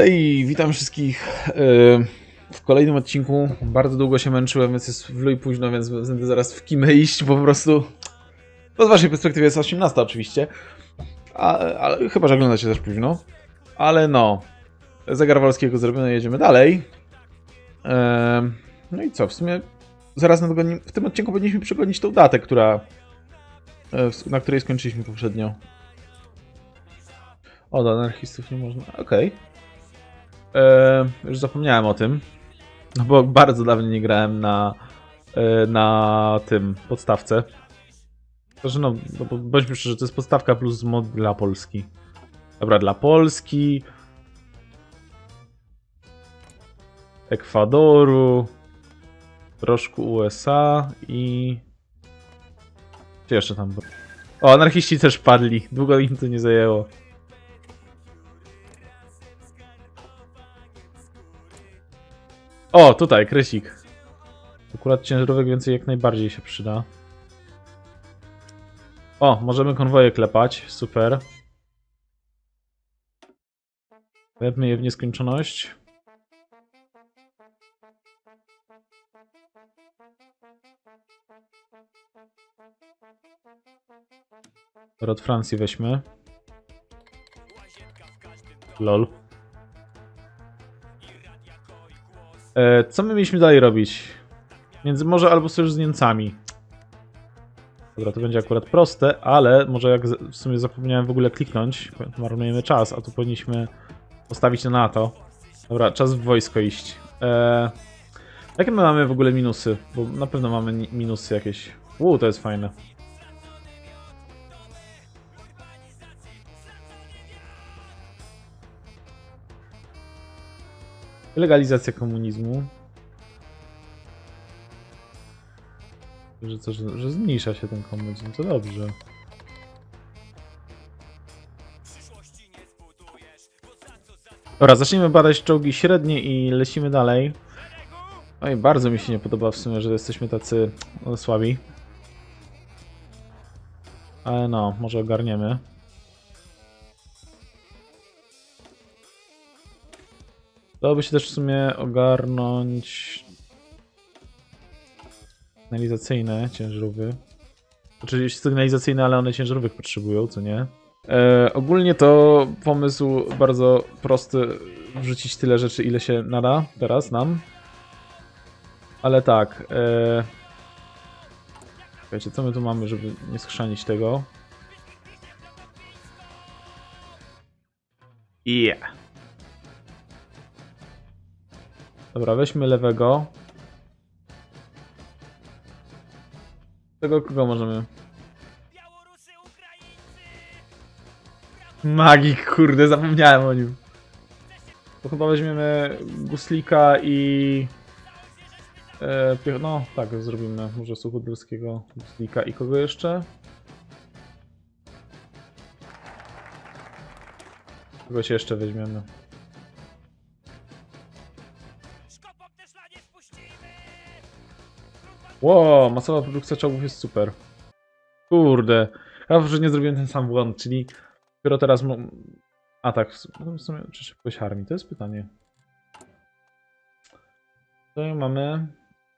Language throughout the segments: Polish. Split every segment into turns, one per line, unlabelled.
Hej, witam wszystkich e, w kolejnym odcinku. Bardzo długo się męczyłem, więc jest w luj późno, więc będę zaraz w kimę iść po prostu. No z waszej perspektywy jest 18 oczywiście, a, ale chyba, że oglądacie też późno. Ale no, zegar Wolskiego zrobiony, jedziemy dalej. E, no i co, w sumie zaraz nadgoni, w tym odcinku powinniśmy przegonić tą datę, która, e, na której skończyliśmy poprzednio. O, do anarchistów nie można. Okej. E, już zapomniałem o tym. No bo bardzo dawno nie grałem na, e, na tym podstawce. Że no, no bądźmy szczerzy, to jest podstawka plus mod dla Polski. Dobra, dla Polski. Ekwadoru. Troszkę USA i. Gdzie jeszcze tam było? O, anarchiści też padli. Długo im to nie zajęło. O, tutaj, kresik. Akurat ciężarówek więcej jak najbardziej się przyda. O, możemy konwoje klepać, super. Klepmy je w nieskończoność. Dobra, Od Francji weźmy. Lol. E, co my mieliśmy dalej robić? Między może albo sojusz z Niemcami. Dobra, to będzie akurat proste, ale może jak w sumie zapomniałem w ogóle kliknąć, marnujemy czas, a tu powinniśmy postawić na NATO. Dobra, czas w wojsko iść. E, jakie my mamy w ogóle minusy? Bo na pewno mamy minusy jakieś. Uuu, to jest fajne. Legalizacja komunizmu. Że, co, że, że zmniejsza się ten komunizm, to dobrze. Dobra, zacznijmy badać czołgi średnie i lecimy dalej. No i bardzo mi się nie podoba w sumie, że jesteśmy tacy no, słabi. Ale no, może ogarniemy. Dałoby się też w sumie ogarnąć sygnalizacyjne ciężarówki. Oczywiście sygnalizacyjne, ale one ciężarówek potrzebują, co nie? E, ogólnie to pomysł bardzo prosty, wrzucić tyle rzeczy, ile się nada teraz nam. Ale tak, e... Co my tu mamy, żeby nie skrzanić tego? Yeah. Dobra, weźmy lewego. Tego kogo możemy? Magik, kurde, zapomniałem o nim. To chyba weźmiemy Guslika i... E, no, tak, zrobimy. Może Suchodolskiego, Guslika i kogo jeszcze? Kogo się jeszcze weźmiemy? Ło, masowa produkcja czołgów jest super. Kurde. Ja że nie zrobiłem ten sam błąd, czyli dopiero teraz. A tak, w no sumie, czy szybkość armii? To jest pytanie. Tutaj mamy.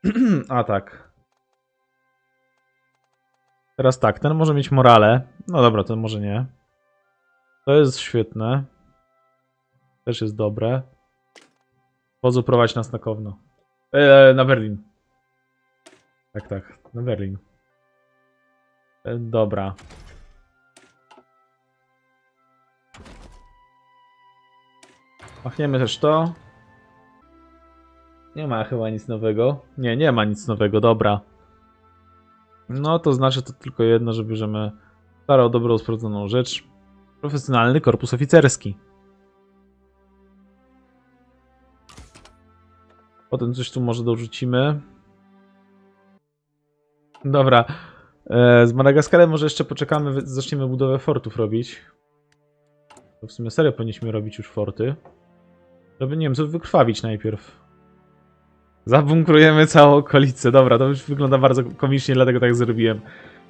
A tak. Teraz tak, ten może mieć morale. No dobra, ten może nie. To jest świetne. Też jest dobre. Wodzu prowadź nas na Kowno. Eee, na Berlin. Tak, tak, na Berlin. E, Dobra. Machniemy też to. Nie ma chyba nic nowego. Nie, nie ma nic nowego, dobra. No to znaczy to tylko jedno, że bierzemy starą, dobrą, sprawdzoną rzecz. Profesjonalny korpus oficerski. Potem coś tu może dorzucimy. Dobra. E, z Madagaskarem może jeszcze poczekamy, zaczniemy budowę fortów robić. To w sumie serio powinniśmy robić już forty. Żeby Niemców wykrwawić najpierw. Zabunkrujemy całą okolicę. Dobra, to już wygląda bardzo komicznie, dlatego tak zrobiłem.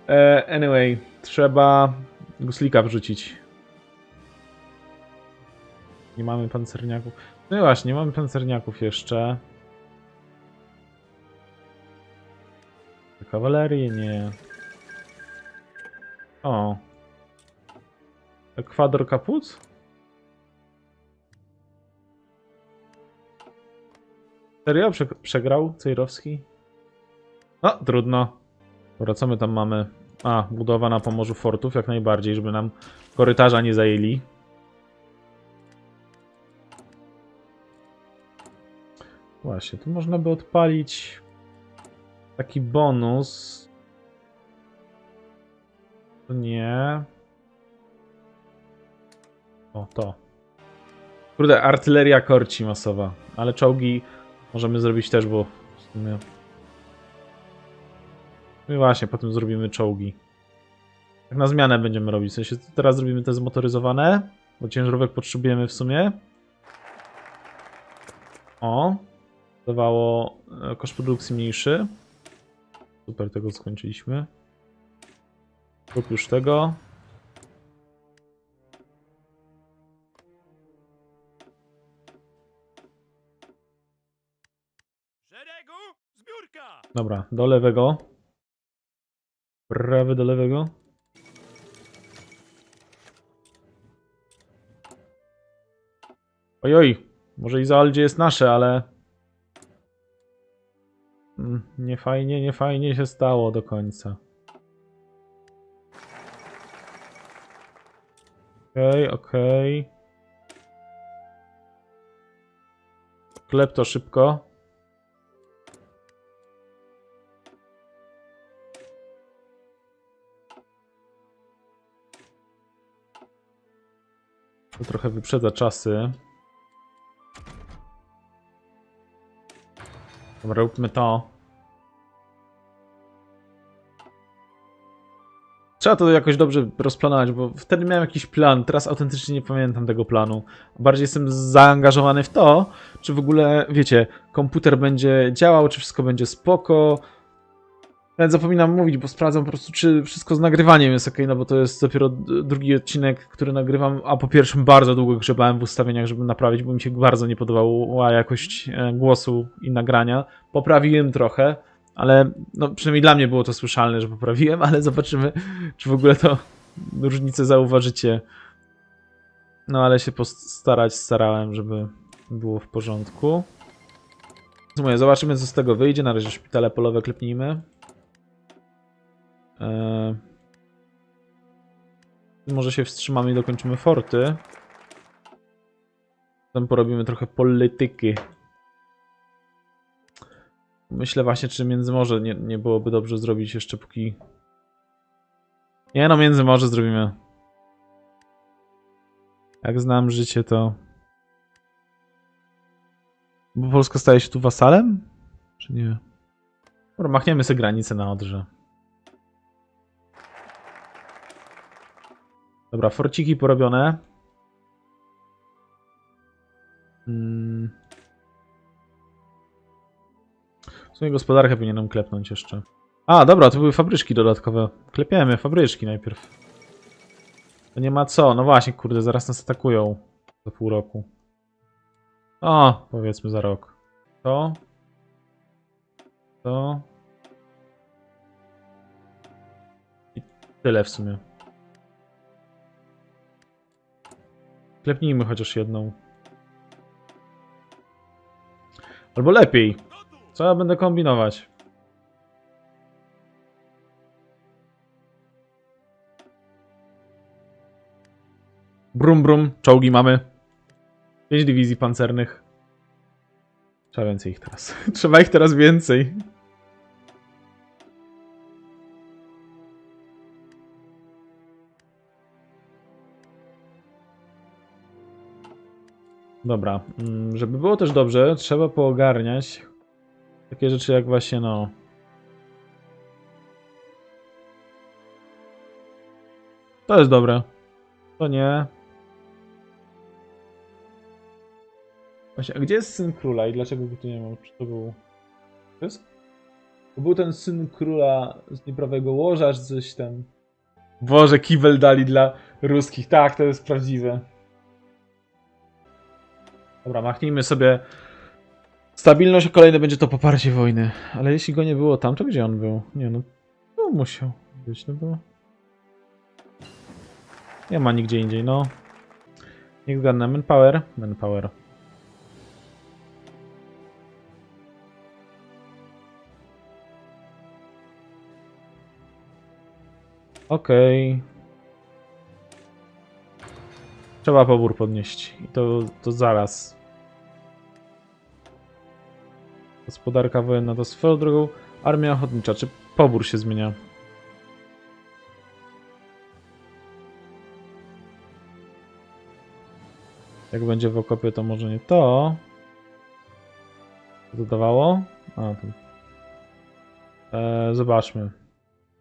E, anyway, trzeba Guslika wrzucić. Nie mamy pancerniaków. No i właśnie, nie mamy pancerniaków jeszcze. Kawalerię nie. O. Ekwador Kapuc? Serio? Prze przegrał Cejrowski? No, trudno. Dobra, co my tam mamy? A, budowa na Pomorzu Fortów, jak najbardziej, żeby nam korytarza nie zajęli. Właśnie, tu można by odpalić taki bonus. Nie. O, to. Kurde, artyleria korci masowa. Ale czołgi możemy zrobić też, bo w sumie... No właśnie, potem zrobimy czołgi. Tak na zmianę będziemy robić. W sensie teraz zrobimy te zmotoryzowane, bo ciężarówek potrzebujemy w sumie. O. Dawało e, koszt produkcji mniejszy. Super, tego skończyliśmy. Już tego. Dobra, do lewego. Prawy do lewego. Ojoj, może Izaldzie jest nasze, ale... Mm, Nie fajnie, nie fajnie się stało do końca. Okej, okej. Klep to szybko. To trochę wyprzedza czasy. Róbmy to. Trzeba to jakoś dobrze rozplanować, bo wtedy miałem jakiś plan, teraz autentycznie nie pamiętam tego planu. Bardziej jestem zaangażowany w to, czy w ogóle, wiecie, komputer będzie działał, czy wszystko będzie spoko. Nawet zapominam mówić, bo sprawdzam po prostu, czy wszystko z nagrywaniem jest ok, no bo to jest dopiero drugi odcinek, który nagrywam, a po pierwszym bardzo długo grzebałem w ustawieniach, żeby naprawić, bo mi się bardzo nie podobała jakość e, głosu i nagrania. Poprawiłem trochę, ale no, przynajmniej dla mnie było to słyszalne, że poprawiłem, ale zobaczymy, czy w ogóle to różnicę zauważycie. No ale się postarać starałem, żeby było w porządku. Zobaczymy co z tego wyjdzie. Na razie szpitale polowe klepnijmy. Eee... Może się wstrzymamy i dokończymy forty. Potem porobimy trochę polityki. Myślę właśnie, czy Międzymorze nie, nie byłoby dobrze zrobić jeszcze póki... Nie no, Międzymorze zrobimy. Jak znam życie, to... Bo Polska staje się tu wasalem? Czy nie? Dobra, machniemy sobie granicę na Odrze. Dobra, forciki porobione. Mm. W sumie gospodarkę powinienem klepnąć jeszcze. A, dobra, to były fabryczki dodatkowe. Klepiemy fabryczki najpierw. To nie ma co. No właśnie, kurde, zaraz nas atakują. Za pół roku. O, powiedzmy za rok. To. To. I tyle w sumie. Klepnijmy chociaż jedną. Albo lepiej. Co ja będę kombinować? Brum brum, czołgi mamy. 5 dywizji pancernych. Trzeba więcej ich teraz. Trzeba ich teraz więcej. Dobra, mm, żeby było też dobrze, trzeba poogarniać takie rzeczy jak właśnie no... To jest dobre. To nie. Właśnie, a gdzie jest syn króla i dlaczego go tu nie ma? Czy to był... To jest? To był ten syn króla z nieprawego łoża, czy coś tam. Boże, kibel dali dla ruskich. Tak, to jest prawdziwe. Dobra, machnijmy sobie stabilność, a kolejne będzie to poparcie wojny. Ale jeśli go nie było tam, to gdzie on był? Nie no, no musiał być, no bo... Nie ma nigdzie indziej, no. Niech zgadnę, manpower? Manpower. Okej. Trzeba pobór podnieść. I to, to zaraz. Gospodarka wojenna to swoją drogą. Armia ochotnicza. Czy pobór się zmienia? Jak będzie w okopie, to może nie to. Co to dawało? A, tu. E, zobaczmy.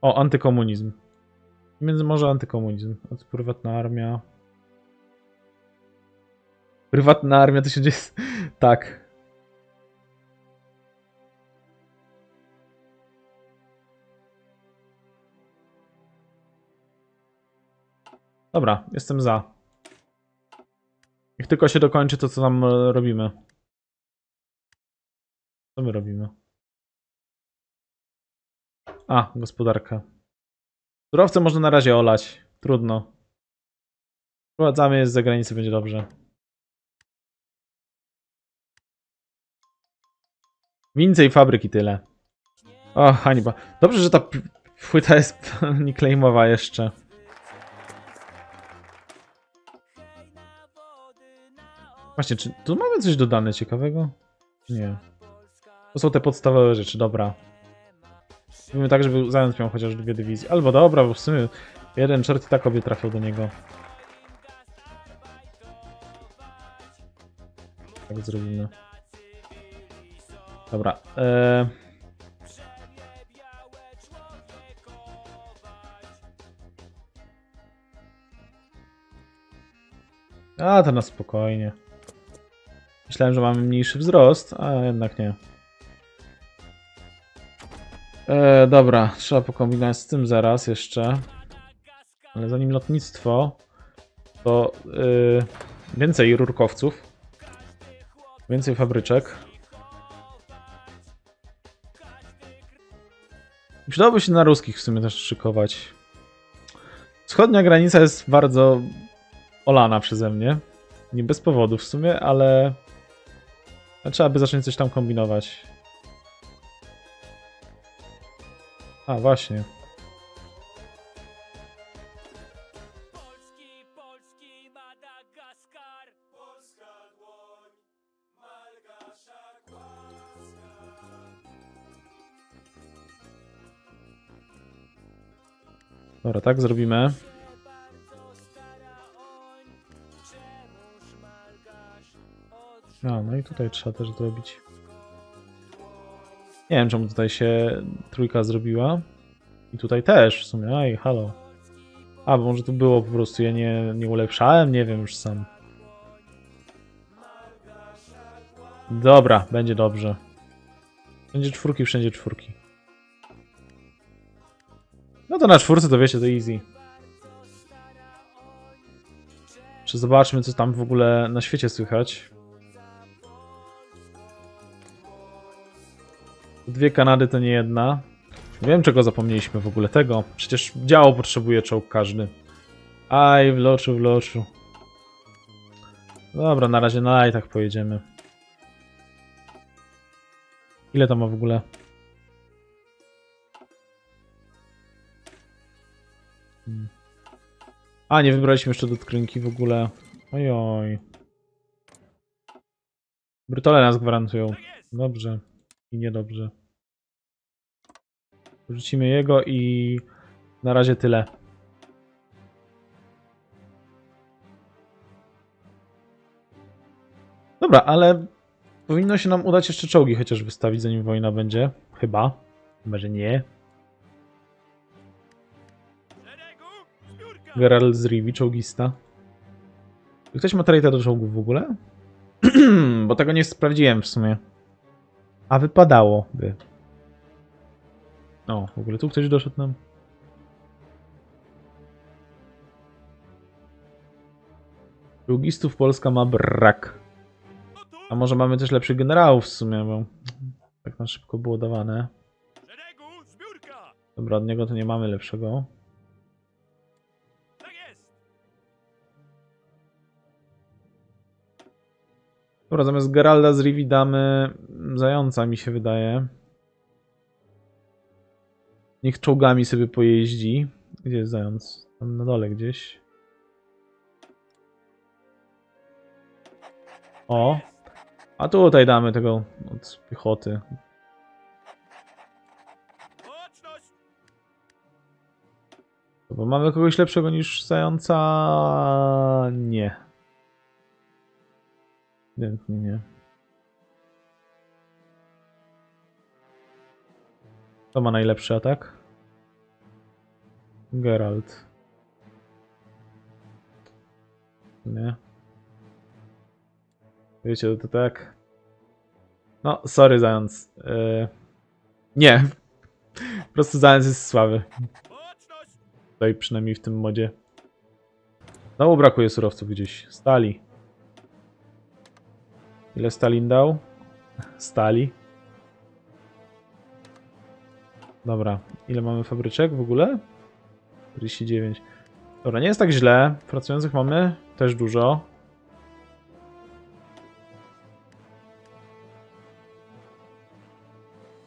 O, antykomunizm. Między może antykomunizm. To prywatna armia. Prywatna armia 1900. Tak. Dobra, jestem za. Niech tylko się dokończy to, co tam e, robimy. Co my robimy? A, gospodarka. Surowce można na razie olać. Trudno. Wprowadzamy je z zagranicy, będzie dobrze. Więcej fabryk i tyle. O, hańba. Dobrze, że ta płyta jest niklejmowa jeszcze. Właśnie, czy tu mamy coś dodane ciekawego? Nie. To są te podstawowe rzeczy, dobra. Mówimy tak, żeby zając miał chociaż dwie dywizje. Albo dobra, bo w sumie jeden czert i tak obie trafią do niego. Tak zrobimy. Dobra. E... A, to na spokojnie. Myślałem, że mamy mniejszy wzrost, a jednak nie. E, dobra, trzeba pokombinować z tym zaraz jeszcze. Ale zanim lotnictwo, to y, więcej rurkowców. Więcej fabryczek. Przydałoby się na ruskich w sumie też szykować. Wschodnia granica jest bardzo olana przeze mnie. Nie bez powodu w sumie, ale trzeba by zacząć coś tam kombinować. A, właśnie. Dobra, tak zrobimy. A, no i tutaj trzeba też zrobić. Nie wiem, czemu tutaj się trójka zrobiła. I tutaj też w sumie. Aj, halo. A, bo może tu było po prostu, ja nie, nie ulepszałem, nie wiem już sam. Dobra, będzie dobrze. Będzie czwórki, wszędzie czwórki. No to na czwórce to wiecie, to easy. Czy zobaczmy, co tam w ogóle na świecie słychać. Dwie Kanady to nie jedna. Wiem, czego zapomnieliśmy w ogóle. Tego. Przecież działo potrzebuje czołg każdy. Aj, w loczu, w loczu. Dobra, na razie na lightach pojedziemy. Ile to ma w ogóle? A, nie wybraliśmy jeszcze do skrzynki w ogóle. Ojoj. Brytole nas gwarantują. Dobrze. I niedobrze. Wrzucimy jego i na razie tyle. Dobra, ale powinno się nam udać jeszcze czołgi chociaż wystawić, zanim wojna będzie. Chyba. Chyba, że nie. Geralt z Rivi, czołgista. Czy Ktoś ma trajta do czołgów w ogóle? Bo tego nie sprawdziłem w sumie. A wypadałoby. O, w ogóle tu ktoś doszedł nam. Czołgistów Polska ma brak. A może mamy też lepszych generałów w sumie, bo tak na szybko było dawane. Dobra, od niego to nie mamy lepszego. Dobra, zamiast Geralda z Rivi damy zająca, mi się wydaje. Niech czołgami sobie pojeździ. Gdzie jest zając? Tam na dole gdzieś. O! A tutaj damy tego od piechoty. Bo mamy kogoś lepszego niż zająca? Nie. Ewidentnie nie. Kto ma najlepszy atak? Geralt. Nie. Wiecie, to tak. No, sorry, zając. Yy... Nie. Po prostu zając jest słaby. Tutaj przynajmniej w tym modzie. Znowu brakuje surowców gdzieś. Stali. Ile Stalin dał? Stali. Dobra. Ile mamy fabryczek w ogóle? 49. Dobra, nie jest tak źle. Pracujących mamy też dużo.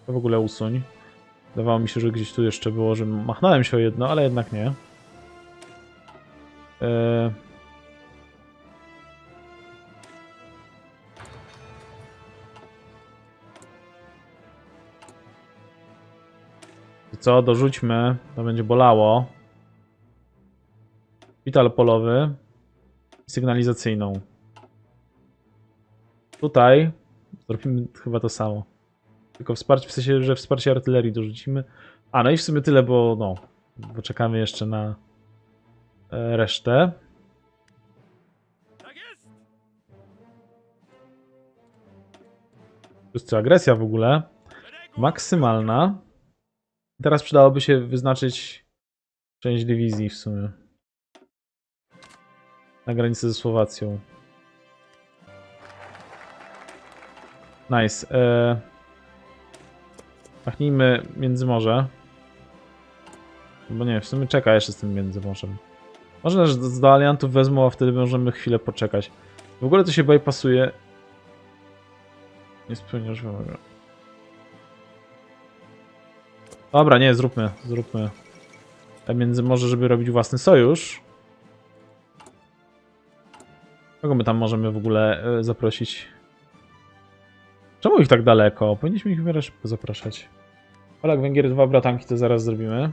To w ogóle usuń. Wydawało mi się, że gdzieś tu jeszcze było, że machnąłem się o jedno, ale jednak nie. Eee... Co, dorzućmy, to będzie bolało. Szpital polowy sygnalizacyjną. Tutaj zrobimy chyba to samo. Tylko wsparcie, w sensie, że wsparcie artylerii dorzucimy. A, no i w sumie tyle, bo no, bo czekamy jeszcze na e, resztę.
Tak!
Plus co, agresja w ogóle. Maksymalna. Teraz przydałoby się wyznaczyć część dywizji w sumie. Na granicy ze Słowacją. Nice. E... Machnijmy Międzymorze. Bo nie, w sumie czeka jeszcze z tym Międzymorzem. Może też do, do aliantów wezmą, a wtedy możemy chwilę poczekać. W ogóle to się bypassuje. Nie spełniasz wymagań. Dobra, nie, zróbmy, zróbmy. A Międzymorze, żeby robić własny sojusz. Kogo my tam możemy w ogóle e, zaprosić? Czemu ich tak daleko? Powinniśmy ich w miarę szybko zapraszać. Polak, Węgier, dwa bratanki to zaraz zrobimy.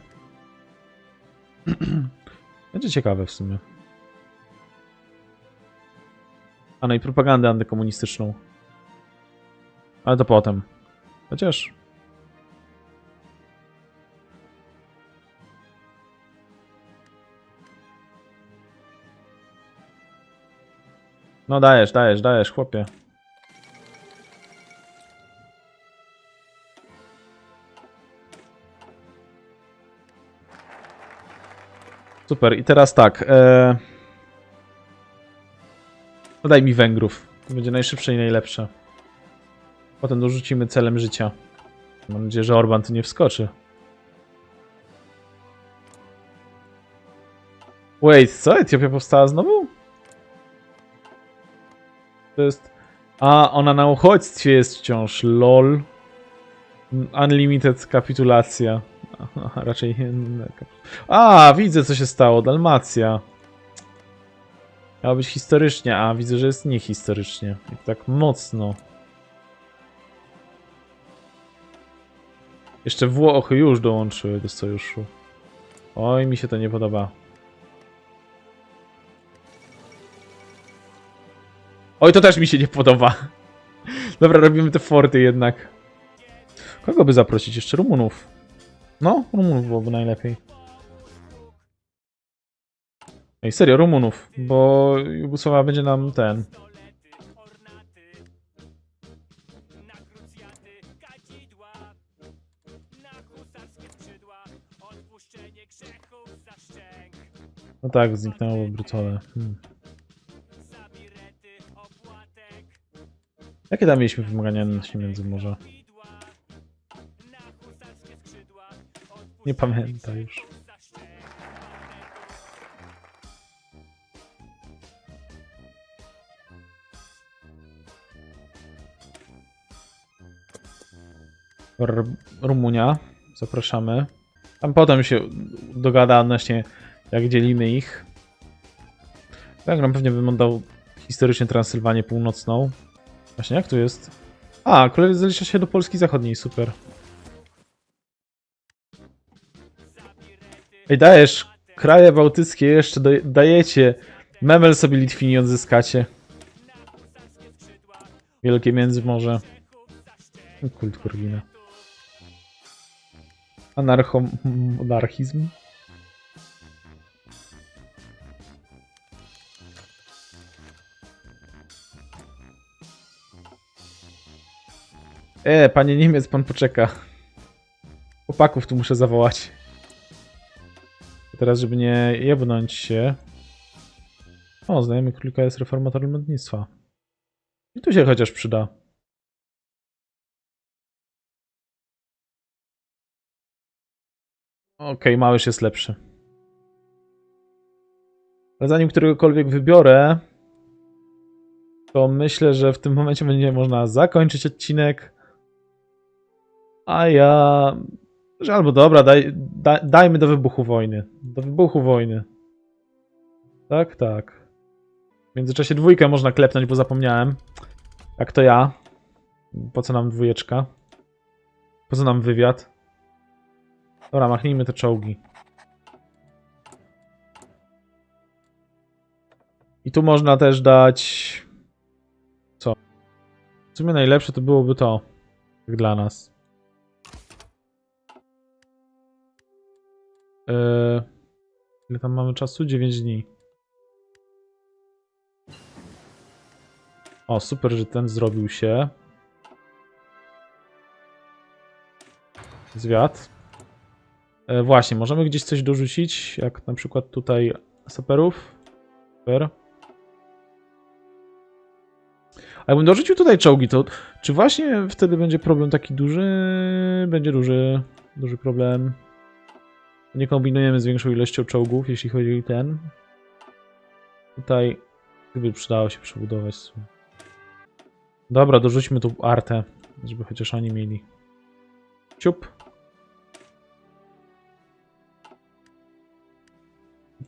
Będzie ciekawe w sumie. A no i propagandę antykomunistyczną. Ale to potem. Chociaż... No dajesz, dajesz, dajesz, chłopie. Super, i teraz tak. E... No daj mi Węgrów. To będzie najszybsze i najlepsze. Potem dorzucimy celem życia. Mam nadzieję, że Orban tu nie wskoczy. Wait, co? Etiopia powstała znowu? To jest... A, ona na uchodźstwie jest wciąż. LOL. Unlimited kapitulacja. Aha, raczej. A, widzę co się stało. Dalmacja. Miało być historycznie, a widzę, że jest niehistorycznie. I tak mocno. Jeszcze Włochy już dołączyły do sojuszu. Oj, mi się to nie podoba. Oj, to też mi się nie podoba. Dobra, robimy te forty jednak. Kogo by zaprosić? Jeszcze Rumunów. No, Rumunów byłoby najlepiej. Ej, serio, Rumunów, bo Jugosławia będzie nam ten. No tak, zniknęło Brytole. Hmm. Jakie tam mieliśmy wymagania odnośnie Międzymorza? Nie pamiętam już. R Rumunia. Zapraszamy. Tam potem się dogada odnośnie jak dzielimy ich. Węgrom pewnie bym oddał historycznie Transylwanię Północną. Właśnie, jak tu jest? A, królewiec zalicza się do Polski Zachodniej, super. Ej, dajesz, kraje bałtyckie jeszcze daj- dajecie. Memel sobie Litwini odzyskacie. Wielkie Międzymorze. Kult Korwina. Anarcho... monarchizm? E, panie Niemiec, pan poczeka. Chłopaków tu muszę zawołać. Teraz, żeby nie jebnąć się. O, znajomy królika jest reformatorem lotnictwa. I tu się chociaż przyda. Okej, Małysz jest lepszy. Ale zanim któregokolwiek wybiorę, to myślę, że w tym momencie będzie można zakończyć odcinek. A ja. Że albo dobra, daj, da, dajmy do wybuchu wojny. Do wybuchu wojny. Tak, tak. W międzyczasie dwójkę można klepnąć, bo zapomniałem. Jak to ja. Po co nam dwójeczka? Po co nam wywiad? Dobra, machnijmy te czołgi. I tu można też dać... Co? W sumie najlepsze to byłoby to. Jak dla nas. Yy... Ile tam mamy czasu? 9 dni. O, super, że ten zrobił się. Zwiat. E, właśnie, możemy gdzieś coś dorzucić, jak na przykład tutaj saperów. Super. A jakbym dorzucił tutaj czołgi, to czy właśnie wtedy będzie problem taki duży? Będzie duży, duży problem. Nie kombinujemy z większą ilością czołgów, jeśli chodzi o ten. Tutaj gdyby przydało się przebudować. Dobra, dorzućmy tu artę, żeby chociaż oni mieli. Ciup.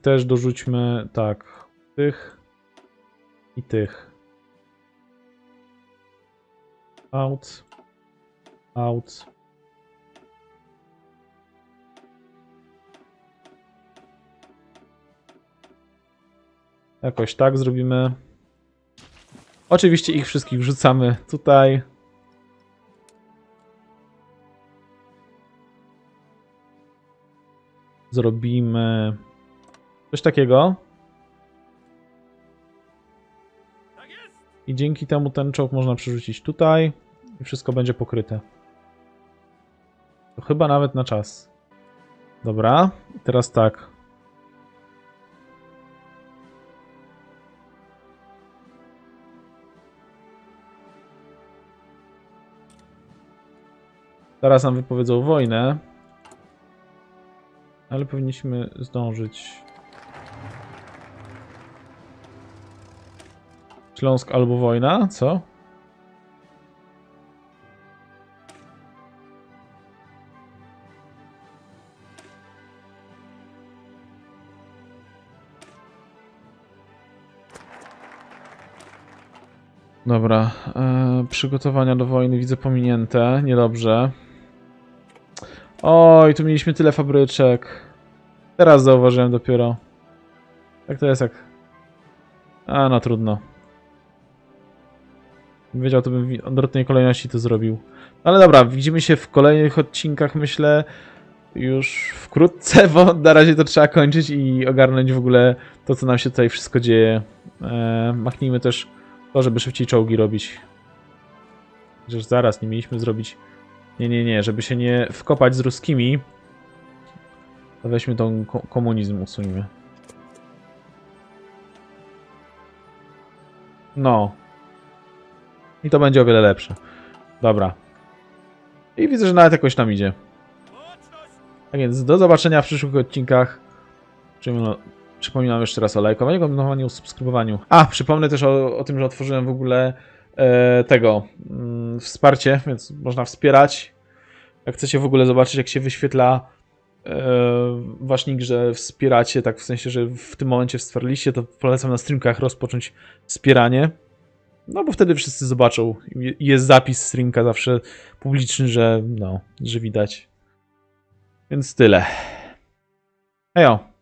Też dorzućmy, tak, tych i tych. Out. Out. Jakoś tak zrobimy. Oczywiście ich wszystkich wrzucamy tutaj. Zrobimy coś takiego. I dzięki temu ten czołg można przerzucić tutaj i wszystko będzie pokryte. To chyba nawet na czas. Dobra, teraz tak. Teraz nam wypowiedzą wojnę. Ale powinniśmy zdążyć. Śląsk albo wojna? Co? Dobra, e, przygotowania do wojny widzę pominięte, niedobrze. Oj, tu mieliśmy tyle fabryczek. Teraz zauważyłem dopiero. Tak to jest jak... A, no trudno. Wiedział, to bym w odwrotnej kolejności to zrobił. Ale dobra, widzimy się w kolejnych odcinkach, myślę, już wkrótce, bo na razie to trzeba kończyć i ogarnąć w ogóle to, co nam się tutaj wszystko dzieje. E, machnijmy też to, żeby szybciej czołgi robić. Chociaż zaraz nie mieliśmy zrobić. Nie, nie, nie, żeby się nie wkopać z ruskimi. To weźmy tą ko komunizm, usuńmy. No. I to będzie o wiele lepsze. Dobra. I widzę, że nawet jakoś nam idzie. Tak więc do zobaczenia w przyszłych odcinkach. Przypominam- jeszcze raz o lajkowaniu, komentowaniu, subskrybowaniu. A, przypomnę też o, o tym, że otworzyłem w ogóle tego mm, wsparcie, więc można wspierać. Jak chcecie w ogóle zobaczyć, jak się wyświetla e, wasz że wspieracie, tak w sensie, że w tym momencie wsparliście, to polecam na streamkach rozpocząć wspieranie. No bo wtedy wszyscy zobaczą. Jest zapis streamka zawsze publiczny, że no, że widać. Więc tyle. Hejo.